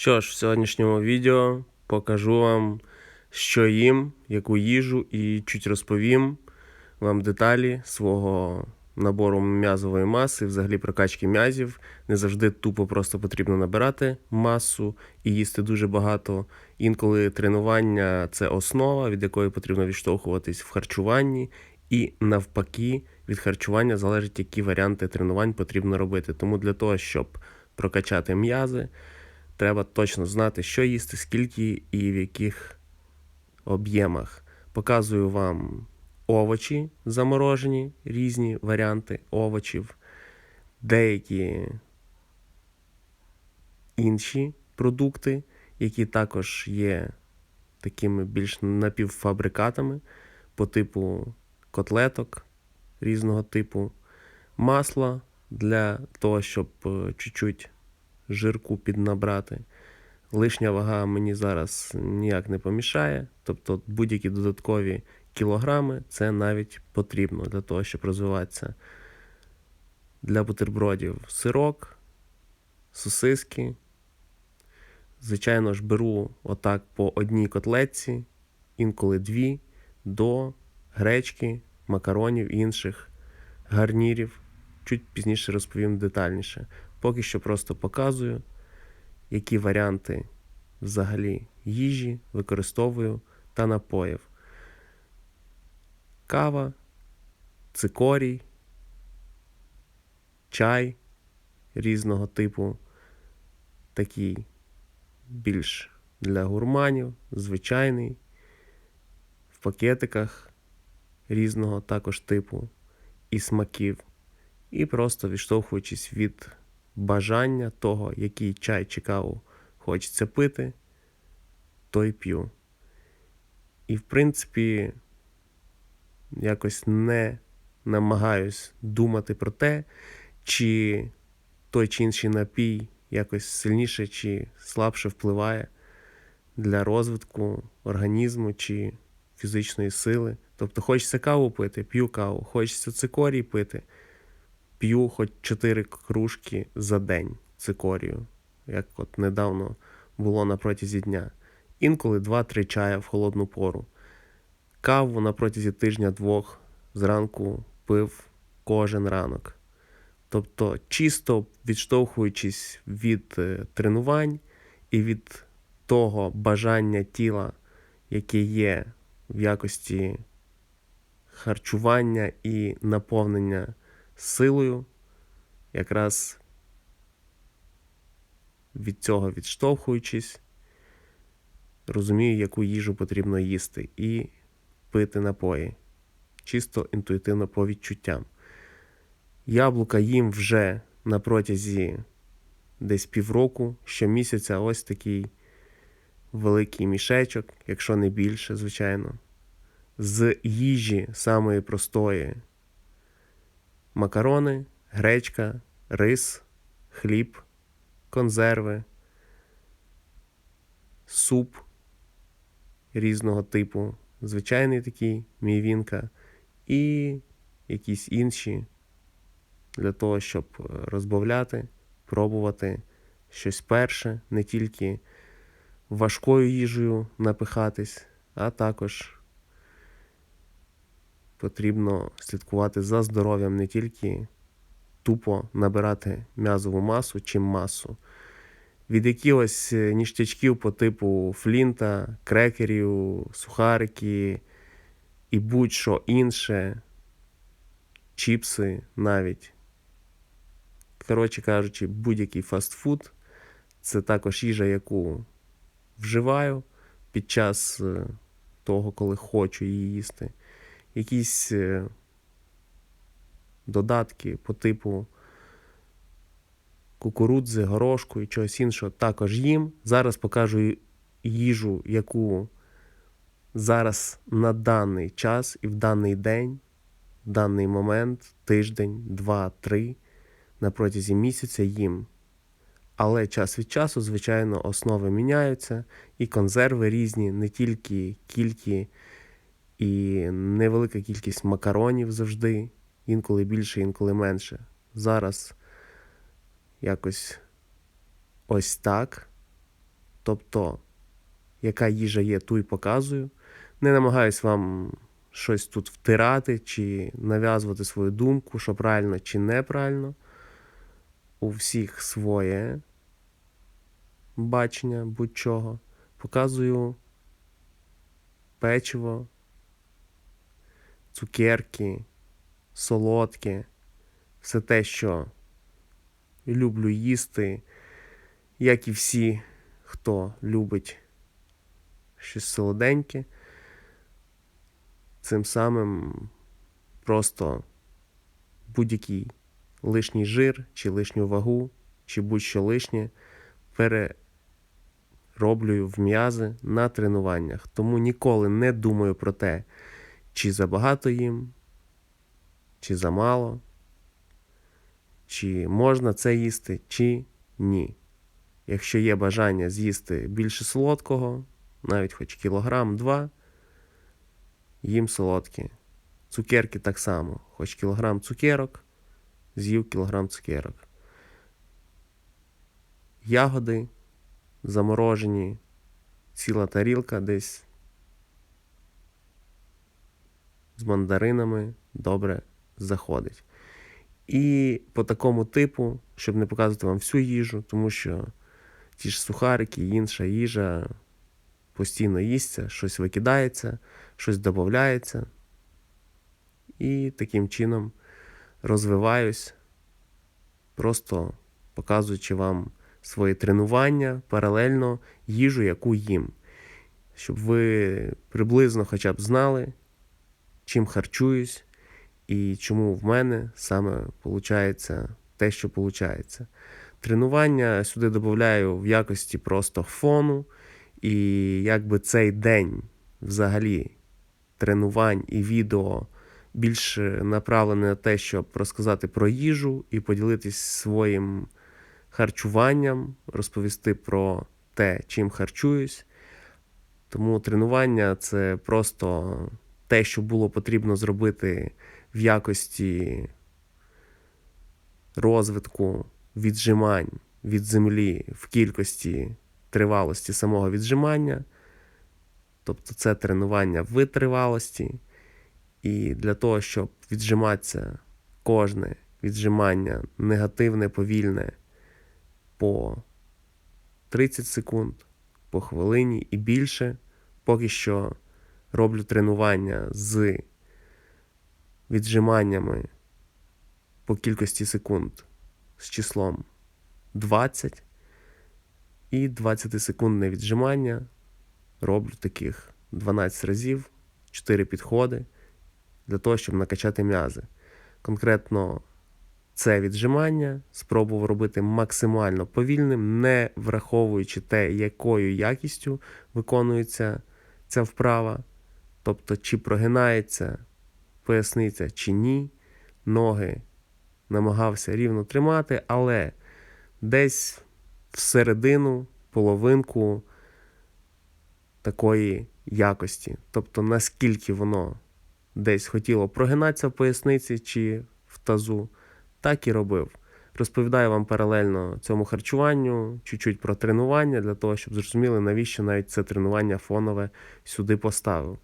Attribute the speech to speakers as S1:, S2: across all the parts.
S1: Що ж, в сьогоднішньому відео покажу вам, що їм, яку їжу, і чуть розповім вам деталі свого набору м'язової маси, взагалі прокачки м'язів. Не завжди тупо просто потрібно набирати масу і їсти дуже багато. Інколи тренування це основа, від якої потрібно відштовхуватись в харчуванні, і навпаки, від харчування залежить, які варіанти тренувань потрібно робити. Тому для того, щоб прокачати м'язи, треба точно знати, що їсти, скільки і в яких об'ємах. Показую вам овочі заморожені, різні варіанти овочів, деякі інші продукти, які також є такими більш напівфабрикатами по типу котлеток різного типу, масло для того, щоб е, чуть-чуть жирку піднабрати. Лишня вага мені зараз ніяк не помішає. Тобто будь-які додаткові кілограми це навіть потрібно для того, щоб розвиватися. Для бутербродів сирок, сосиски. Звичайно ж, беру отак по одній котлетці, інколи дві, до гречки, макаронів і інших гарнірів. Чуть пізніше розповім детальніше. Поки що просто показую, які варіанти взагалі їжі використовую та напоїв. Кава, цикорій, чай різного типу, такий більш для гурманів, звичайний, в пакетиках різного також типу і смаків. І просто відштовхуючись від бажання того, який чай чи каву хочеться пити, то й п'ю. І, в принципі, якось не намагаюсь думати про те, чи той чи інший напій якось сильніше чи слабше впливає для розвитку організму чи фізичної сили. Тобто, хочеться каву пити, п'ю каву, хочеться цикорій пити, п'ю хоч 4 кружки за день цикорію, як от недавно було на протязі дня. Інколи 2-3 чая в холодну пору. Каву на протязі тижня-двох зранку пив кожен ранок. Тобто, чисто відштовхуючись від е, тренувань і від того бажання тіла, яке є в якості харчування і наповнення силою, якраз від цього відштовхуючись, розумію, яку їжу потрібно їсти і пити напої. Чисто інтуїтивно по відчуттям. Яблука їм вже на протязі десь півроку, щомісяця ось такий великий мішечок, якщо не більше, звичайно. З їжі самої простої макарони, гречка, рис, хліб, консерви, суп різного типу, звичайний такий мівінка і якісь інші для того, щоб розбавляти, пробувати щось перше, не тільки важкою їжею напихатись, а також потрібно слідкувати за здоров'ям не тільки тупо набирати м'язову масу чи масу. Від якихось ніштячків по типу флінта, крекерів, сухарики і будь-що інше, чіпси навіть. Коротше кажучи, будь-який фастфуд це також їжа, яку вживаю під час е, того, коли хочу її їсти. Якісь е, додатки по типу кукурудзи, горошку і чогось іншого також їм. Зараз покажу їжу, яку зараз на даний час і в даний день, в даний момент, тиждень, два, три, на протязі місяця їм. Але час від часу, звичайно, основи міняються, і консерви різні, не тільки кількі і невелика кількість макаронів завжди, інколи більше, інколи менше. Зараз якось ось так. Тобто, яка їжа є, ту й показую. Не намагаюсь вам щось тут втирати чи нав'язувати свою думку, що правильно чи неправильно. У всіх своє бачення будь-чого. Показую печиво, цукерки, солодке, все те, що люблю їсти, як і всі, хто любить щось солоденьке. Цим самим просто будь-який лишній жир, чи лишню вагу, чи будь-що лишнє перероблюю в м'язи на тренуваннях. Тому ніколи не думаю про те, чи забагато їм, чи замало, чи можна це їсти, чи ні. Якщо є бажання з'їсти більше солодкого, навіть хоч кілограм-два, їм солодкі. Цукерки так само, хоч кілограм цукерок, з'їв кілограм цукерок. Ягоди заморожені, ціла тарілка десь з мандаринами добре заходить. І по такому типу, щоб не показувати вам всю їжу, тому що ті ж сухарики, інша їжа постійно їсться, щось викидається, щось додається. І таким чином розвиваюсь, просто показуючи вам свої тренування, паралельно їжу, яку їм. Щоб ви приблизно хоча б знали, чим харчуюсь і чому в мене саме виходить те, що виходить. Тренування сюди додаю в якості просто фону, і якби цей день взагалі тренувань і відео більш направлене на те, щоб розказати про їжу і поділитись своїм харчуванням, розповісти про те, чим харчуюсь. Тому тренування це просто те, що було потрібно зробити в якості розвитку віджимань від землі в кількості тривалості самого віджимання. Тобто це тренування витривалості. І для того, щоб віджиматися кожне віджимання негативне, повільне по 30 секунд, по хвилині і більше, поки що роблю тренування з віджиманнями по кількості секунд з числом 20 і 20-секундне віджимання. Роблю таких 12 разів, 4 підходи для того, щоб накачати м'язи. Конкретно це віджимання спробував робити максимально повільним, не враховуючи те, якою якістю виконується ця вправа. Тобто, чи прогинається поясниця, чи ні. Ноги намагався рівно тримати, але десь всередину, половинку такої якості. Тобто, наскільки воно десь хотіло прогинатися в поясниці чи в тазу, так і робив. Розповідаю вам паралельно цьому харчуванню, чуть-чуть про тренування, для того, щоб зрозуміли, навіщо навіть це тренування фонове сюди поставив.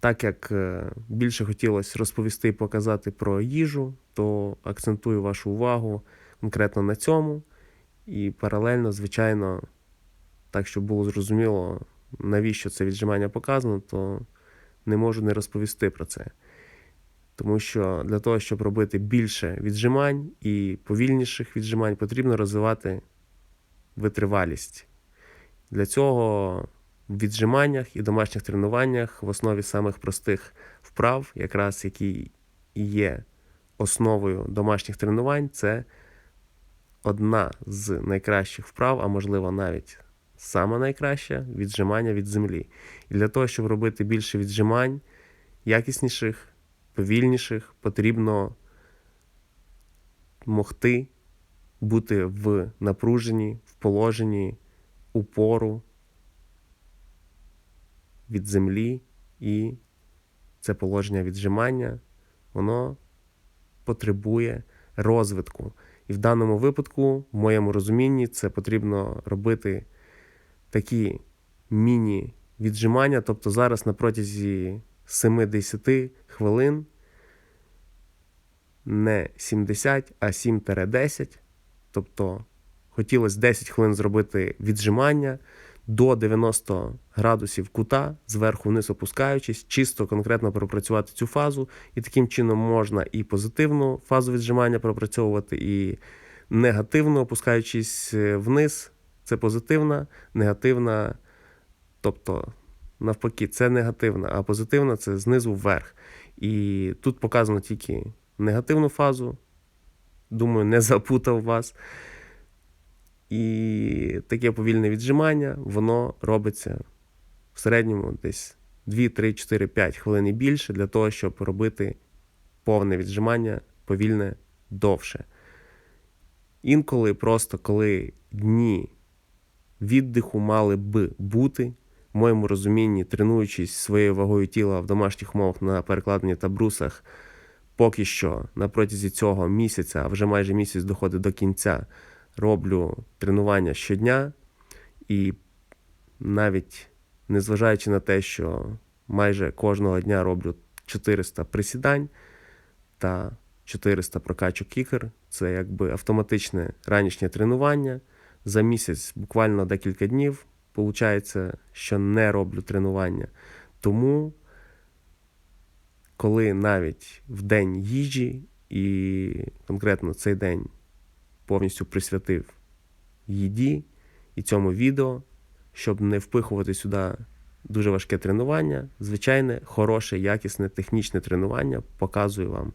S1: Так як е, більше хотілося розповісти і показати про їжу, то акцентую вашу увагу конкретно на цьому. І паралельно, звичайно, так, щоб було зрозуміло, навіщо це віджимання показано, то не можу не розповісти про це. Тому що для того, щоб робити більше віджимань і повільніших віджимань, потрібно розвивати витривалість. Для цього в віджиманнях і домашніх тренуваннях в основі самих простих вправ, якраз які є основою домашніх тренувань, це одна з найкращих вправ, а можливо навіть саме найкраща віджимання від землі. І для того, щоб робити більше віджимань, якісніших, повільніших, потрібно могти бути в напруженні, в положенні упору від землі, і це положення віджимання, воно потребує розвитку. І в даному випадку, в моєму розумінні, це потрібно робити такі міні-віджимання. Тобто зараз на протязі 7-10 хвилин не 70, а 7-10. Тобто хотілося 10 хвилин зробити віджимання до 90 градусів кута, зверху вниз опускаючись, чисто конкретно пропрацювати цю фазу. І таким чином можна і позитивну фазу віджимання пропрацьовувати, і негативно опускаючись е, вниз. Це позитивна, негативна, тобто, навпаки, це негативна, а позитивна це знизу вверх. І тут показано тільки негативну фазу. Думаю, не запутав вас. І таке повільне віджимання, воно робиться в середньому десь 2, 3, 4, 5 хвилин і більше для того, щоб робити повне віджимання повільне довше. Інколи просто коли дні віддиху мали б бути, в моєму розумінні, тренуючись своєю вагою тіла в домашніх умовах на перекладенні та брусах, поки що на протязі цього місяця, а вже майже місяць доходить до кінця, роблю тренування щодня, і навіть незважаючи на те, що майже кожного дня роблю 400 присідань та 400 прокачок ікр, це якби автоматичне ранішнє тренування. За місяць, буквально декілька днів, виходить, що не роблю тренування. Тому, коли навіть в день їжі, і конкретно цей день повністю присвятив їді і цьому відео, щоб не впихувати сюди дуже важке тренування, звичайне, хороше, якісне, технічне тренування показую вам.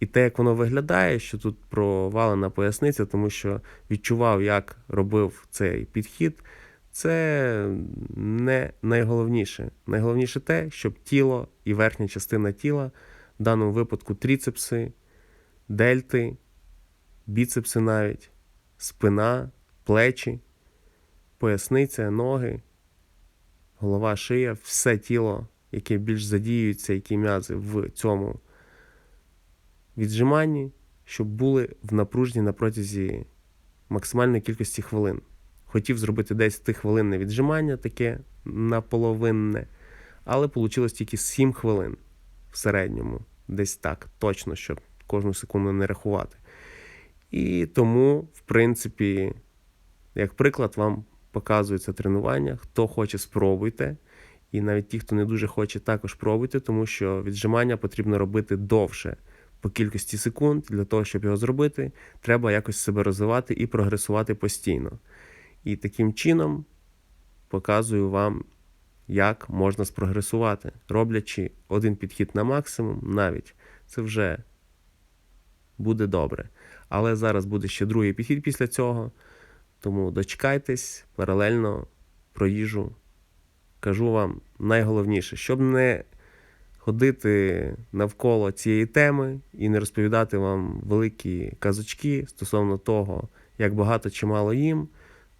S1: І те, як воно виглядає, що тут провалена поясниця, тому що відчував, як робив цей підхід, це не найголовніше. Найголовніше те, щоб тіло і верхня частина тіла, в даному випадку тріцепси, дельти, біцепси навіть, спина, плечі, поясниця, ноги, голова, шия, все тіло, яке більш задіюється, які м'язи в цьому віджиманні, щоб були в напруженні на протязі максимальної кількості хвилин. Хотів зробити 10 хвилинне віджимання, таке наполовинне, але вийшло тільки 7 хвилин в середньому, десь так, точно, щоб кожну секунду не рахувати. І тому, в принципі, як приклад, вам показується тренування. Хто хоче, спробуйте. І навіть ті, хто не дуже хоче, також пробуйте, тому що віджимання потрібно робити довше по кількості секунд. Для того, щоб його зробити, треба якось себе розвивати і прогресувати постійно. І таким чином показую вам, як можна спрогресувати, роблячи один підхід на максимум, навіть це вже буде добре. Але зараз буде ще другий підхід після цього. Тому дочекайтесь паралельно про їжу. Кажу вам найголовніше, щоб не ходити навколо цієї теми і не розповідати вам великі казочки стосовно того, як багато чи мало їм,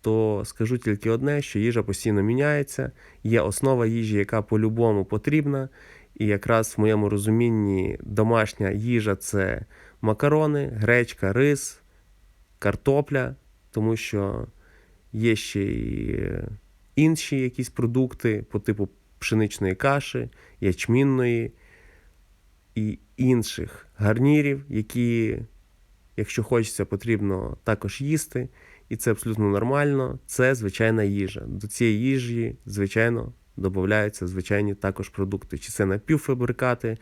S1: то скажу тільки одне, що їжа постійно міняється, є основа їжі, яка по-любому потрібна. І якраз в моєму розумінні домашня їжа це макарони, гречка, рис, картопля, тому що є ще й інші якісь продукти по типу пшеничної каші, ячмінної і інших гарнірів, які, якщо хочеться, потрібно також їсти. І це абсолютно нормально. Це звичайна їжа. До цієї їжі, звичайно, додаються звичайні також продукти. Чи це напівфабрикати,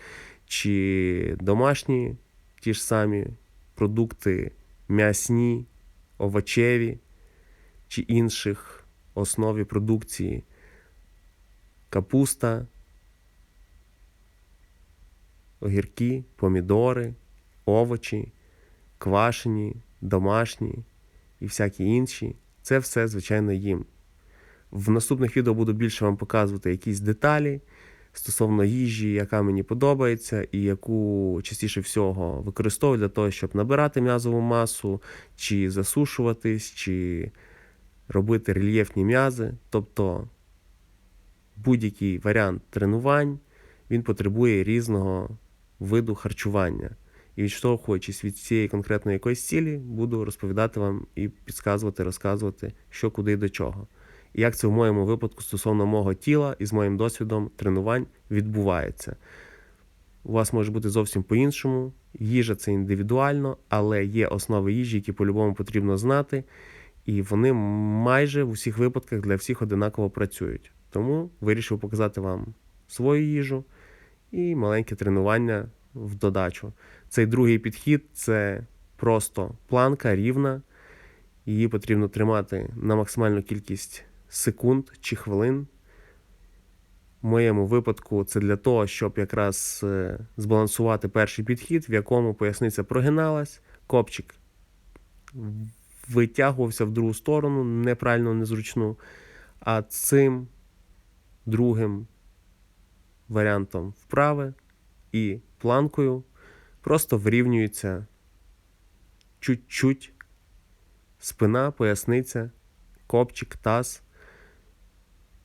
S1: чи домашні ті ж самі продукти м'ясні, овочеві чи інших основі продукції капуста, огірки, помідори, овочі, квашені, домашні і всякі інші. Це все, звичайно, їм. В наступних відео буду більше вам показувати якісь деталі стосовно їжі, яка мені подобається, і яку частіше всього використовую для того, щоб набирати м'язову масу, чи засушуватись, чи робити рельєфні м'язи. Тобто будь-який варіант тренувань він потребує різного виду харчування. І відштовхуючись від цієї конкретної якоїсь цілі, буду розповідати вам і підказувати, розказувати, що куди і до чого. Як це в моєму випадку стосовно мого тіла і з моїм досвідом тренувань відбувається. У вас може бути зовсім по-іншому. Їжа це індивідуально, але є основи їжі, які по-любому потрібно знати, і вони майже в усіх випадках для всіх одинаково працюють. Тому вирішив показати вам свою їжу і маленьке тренування в додачу. Цей другий підхід це просто планка рівна. Її потрібно тримати на максимальну кількість секунд чи хвилин. В моєму випадку це для того, щоб якраз е, збалансувати перший підхід, в якому поясниця прогиналась, копчик витягувався в другу сторону, неправильно, незручну. А цим другим варіантом вправи і планкою просто вирівнюється чуть-чуть спина, поясниця, копчик, таз.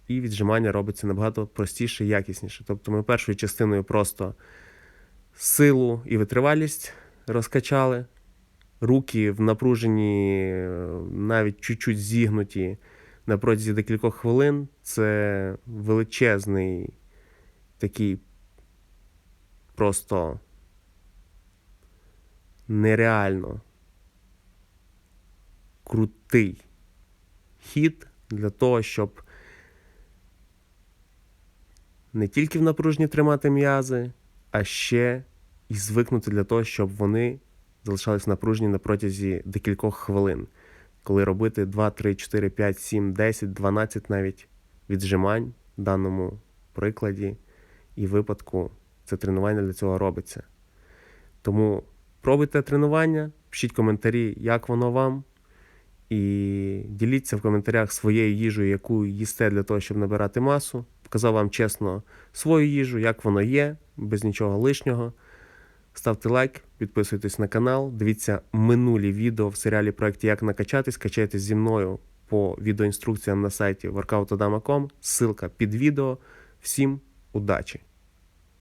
S1: І віджимання робиться набагато простіше і якісніше. Тобто ми першою частиною просто силу і витривалість розкачали, руки в напруженні, е, навіть чуть-чуть зігнуті на протязі декількох хвилин. Це величезний такий просто нереально крутий хід для того, щоб не тільки в напруженні тримати м'язи, а ще і звикнути для того, щоб вони залишались напружені на протязі декількох хвилин, коли робити 2, 3, 4, 5, 7, 10, 12 навіть віджимань в даному прикладі і випадку це тренування для цього робиться. Тому пробуйте тренування, пишіть коментарі, як воно вам. І діліться в коментарях своєю їжею, яку їсте для того, щоб набирати масу. Показав вам чесно свою їжу, як воно є, без нічого лишнього. Ставте лайк, підписуйтесь на канал, дивіться минулі відео в серіалі проєкті Як накачатись, качайтесь зі мною по відеоінструкціям на сайті workoutodama.com. Ссылка під відео. Всім удачі!